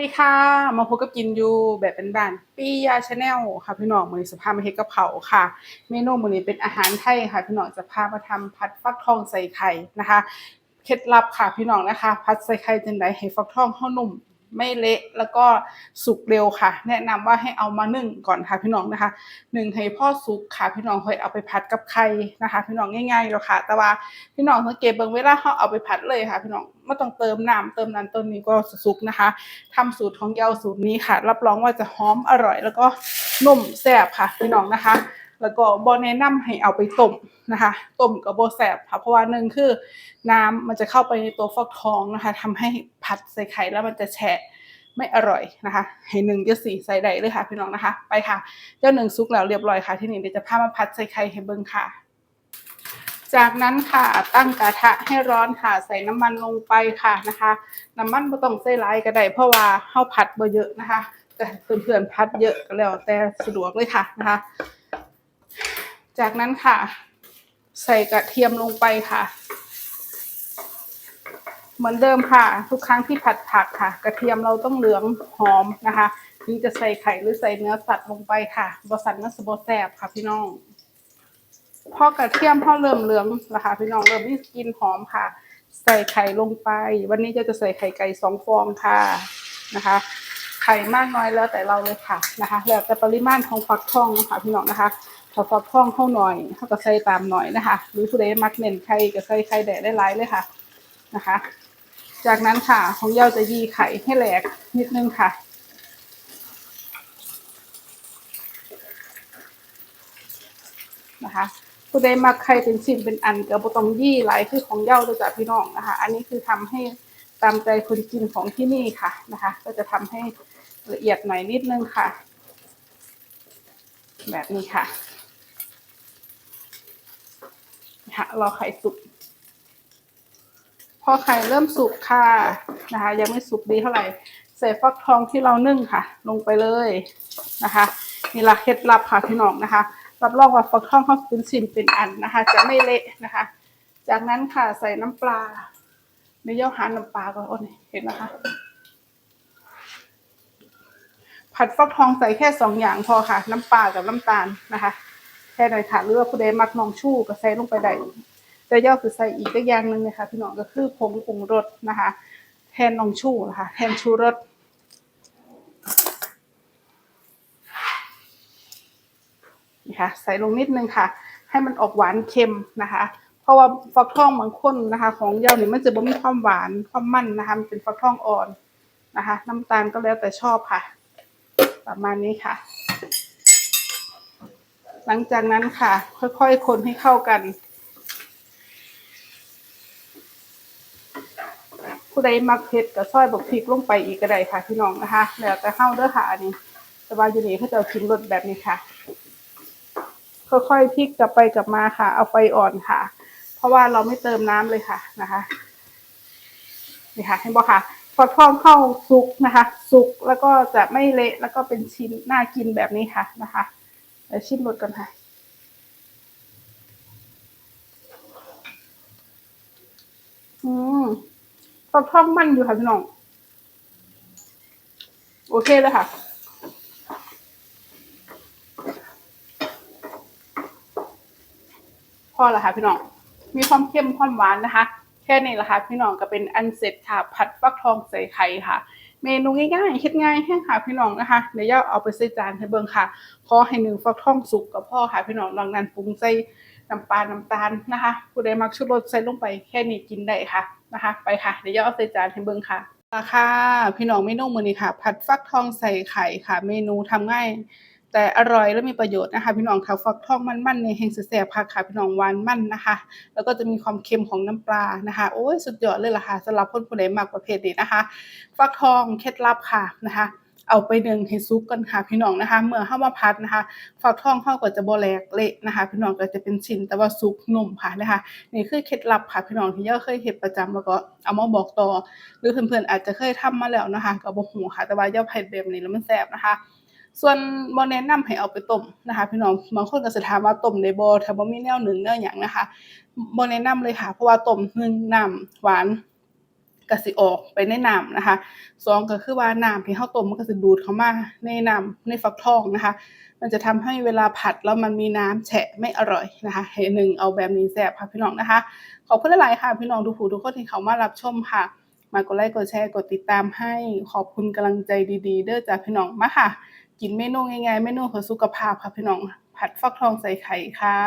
ดีค่ะ มาพบกับกินอยู่แบบเป็นบ้านปียาชาแนลค่ะพี่น้องมือนี้สภาพมาเฮ็ดกับเขาค่ะ เมนูมือนี้เป็นอาหารไทยค่ะพี่น้องจะพามาทำผัดฟักทองใส่ไข่นะคะ เคล็ดลับค่ะพี่น้องนะคะ ผัดใส่ไข่จังไดให้ฟักทองเฮานุ่ม ไม่เละแล้วก็สุกเร็วค่ะ แนะนำว่าให้เอามานึ่งก่อนค่ะพี่น้องนะคะนึ่งให้พ่อสุกค่ะพี่น้องค่อยเอาไปผัดกับไข่นะคะ พี่น้องง่ายๆแล้วค่ะ แต่ว่าพี่น้องสังเกตเบิ่งเวลาเขาเอาไปผัดเลยค่ะ พี่น้องไม่ต้องเติมน้ำเติมนั้นติมนี้ก็สุกนะคะทำสูตรของเยาสูตรนี้ค่ะ รับรองว่าจะหอมอร่อย แล้วก็นุ่มแซ่บค่ะ พี่น้องนะคะ แล้วก็บอแนะนำให้เอาไปต้มนะคะต้มกับโบแสบค่ะเพราะว่าหนึ่งคือน้ำมันจะเข้าไปในตัวฟักทองนะคะทำให้ผัดใส่ไข่แล้วมันจะแฉะไม่อร่อยนะคะให้หนึ่งจะสี่ใส่ได้เลยค่ะพี่น้องนะคะ ไปค่ะ เจ้าหนึ่งซุกแล้วเรียบร้อยค่ะ ที่นี่เดี๋ยวจะพามาผัดใส่ไข่ให้เบิ่งค่ะ จากนั้นค่ะตั้งกระทะให้ร้อนค่ะ ใส่น้ำมันลงไปค่ะนะคะ น้ำมันไม่ต้องใส่หลายก็ได้เพราะว่าข้าวผัดบ่เยอะนะคะแต่เพื่อนๆผัดเยอะก็แล้วแต่สะดวกเลยค่ะนะคะ จากนั้นค่ะ ใส่กระเทียมลงไปค่ะ เหมือนเดิมค่ะ ทุกครั้งที่ผัดผักค่ะ กระเทียมเราต้องเหลืองหอมนะคะถึงจะใส่ไข่หรือใส่เนื้อสัตว์ลงไปค่ะบสันนัสบแสบค่ะพี่น้องพอกระเทียมพอเริ่มเหลืองนะคะพี่น้องเริ่มมีกลินหอมค่ะ ใส่ไข่ลงไป วันนี้จะจะใส่ไข่ไก่สองฟองค่ะนะคะ ไข่มากน้อยแล้วแต่เราเลยค่ะนะคะ แล้วแต่ปริมาณของฟักทองนะคะพี่น้องนะคะ ถ้าฟักทองเข้าหน่อยเขาก็ใส่ตามหน่อยนะคะ หรือผู้ใดมักเน้นไข่ก็ใส่ไข่แดดได้หลายเลยค่ะนะคะ จากนั้นค่ะ ของเย้าจะยีไข่ให้แหลกนิดนึงค่ะนะคะผู้ใดมักไข่เป็นชิ้นเป็นอันก็บ่ต้องยี่หลายคือของเย้าด้วยจ้ะพี่น้องนะคะ อันนี้คือทำให้ตามใจคนกินของที่นี่ค่ะนะคะ ก็จะทำให้ละเอียดหน่อยนิดนึงค่ะ แบบนี้ค่ะนะคะรอไข่สุก พอไข่เริ่มสุกค่ะนะคะ ยังไม่สุกดีเท่าไหร่ใส่ฟักทองที่เรานึ่งค่ะ ลงไปเลยนะคะนี่ละเคล็ดลับค่ะพี่น้องนะคะ รับรองว่าฟักทองเขาเป็นชิ้นเป็นอันนะคะ จะไม่เละนะคะ จากนั้นค่ะใส่น้ำปลาในย่อหาน้ำปลาก่อนโอ้ยเห็นนะคะ ผัดฟักทองใส่แค่สองอย่างพอค่ะ น้ำปลากับน้ำตาลนะคะ แค่นั้นค่ะหรือว่าผู้ใดมักน้องชู่ก็ใส่ลงไปได้แต่ย่อคือใส่อีกก็อย่างหนึ่งนะคะพี่น้องก็คือผงปรุงรสนะคะ แทนน้องชู่นะคะแทนชูรสนี่ค่ะใส่ลงนิดนึงค่ะ ให้มันออกหวานเค็มนะคะ เพราะว่าฟักทองบางคนนะคะ ของเย้าเนี่ยมันจะบ่มีความหวานความมันนะคะมันเป็นฟักทองอ่อนนะคะ น้ำตาลก็แล้วแต่ชอบค่ะ ประมาณนี้ค่ะ หลังจากนั้นค่ะ ค่อยๆคนให้เข้ากัน ผู้ใดมักเผ็ดก็ซอยบกพริกลงไปอีกก็ได้ค่ะพี่น้องนะคะ แล้วแต่เข้าเด้อค่ะอันนี้แต่ว่าอยู่นี่เขาจะชิมรสแบบนี้ค่ะ ค่อยๆพลิกกลับไปกลับมาค่ะ เอาไฟอ่อนค่ะ เพราะว่าเราไม่เติมน้ำเลยค่ะนะคะนี่ค่ะเห็นบอกค่ะฟักทองเข้าสุกนะคะ สุกแล้วก็จะไม่เละแล้วก็เป็นชิ้นน่ากินแบบนี้ค่ะนะคะ เดี๋ยวชิมรสกันค่ะอืมฟักทองมันอยู่ค่ะพี่น้อง โอเคเลยค่ะพอละค่ะพี่น้อง มีความเข้มความหวานนะคะ แค่นี้แหละค่ะพี่น้องก็เป็นอันเสร็จค่ะ ผัดฟักทองใส่ไข่ค่ะ เมนูง่ายๆคิดง่ายแห้งค่ะพี่น้องนะคะเดี๋ยวย่าเอาไปใส่จานให้เบิ่งค่ะขอให้หนึ่งฟักทองสุกกับพ่อค่ะพี่น้องดังนั้นปรุงใส่น้ำปลาน้ำตาลนะคะ ผู้ใดมักชุดรสใส่ลงไปแค่นี้กินได้ค่ะนะคะ ไปค่ะเดี๋ยวย่าเอาใส่จานให้เบิ่งค่ะค่ะพี่น้องเมนูมื้อนี้ค่ะ ผัดฟักทองใส่ไข่ค่ะ เมนูทำง่าย แต่อร่อยและมีประโยชน์นะคะพี่น้องค่ะฟักทองมันๆในแห่งแสบๆค่ะค่ะพี่น้องหวานมันนะคะ แล้วก็จะมีความเค็มของน้ำปลานะคะ โอ้ยสุดยอดเลยล่ะค่ะสำหรับคนผู้ใดมักประเภทนี้นะคะ ฟักทองเคล็ดลับค่ะนะคะ เอาไปนึ่งให้สุกกันค่ะพี่น้องนะคะ เมื่อเฮามาพัดนะคะ ฟักทองเฮาก็จะบแหลกเละนะคะ พี่น้องก็จะเป็นชิ้นแต่ว่าสุกนุ่มค่ะนะคะนี่คือเคล็ดลับค่ะพี่น้องที่ย่าเคยเฮ็ดประจำแล้วก็เอามาบอกต่อ หรือเพื่อนๆอาจจะเคยทำมาแล้วนะคะก็บ่ฮู้ค่ะแต่ว่าย่าเฮ็ดแบบนี้แล้วมันแซ่บนะคะ ส่วนบ่แนะนำให้เอาไปต้มนะคะพี่น้องบางคนก็สิถามว่าต้มได้บ่ถ้าบ่มีแนวนึ่งแนวหยังนะคะบ่แนะนำเลยค่ะเพราะว่าต้มหนึ่งน้ำหวานกสิออกไปในน้ำนะคะสองก็คือว่าน้ำที่เราต้มมันก็สิดูดเข้ามาในน้ำในฟักทองนะคะ มันจะทำให้เวลาผัดแล้วมันมีน้ำแฉะไม่อร่อยนะคะให้หนึ่งเอาแบบนี้แซ่บค่ะพี่น้องนะคะ ขอบคุณหลายๆค่ะ พี่น้องทุกผู้ทุกคนที่เขามารับชมค่ะ มากดไลค์กดแชร์กดติดตามให้ขอบคุณกำลังใจดี ๆ เด้อจ้าพี่น้องมาค่ะ กินเมนูง่ายๆ เมนูเพื่อสุขภาพค่ะพี่น้อง ผัดฟักทองใส่ไข่ค่ะ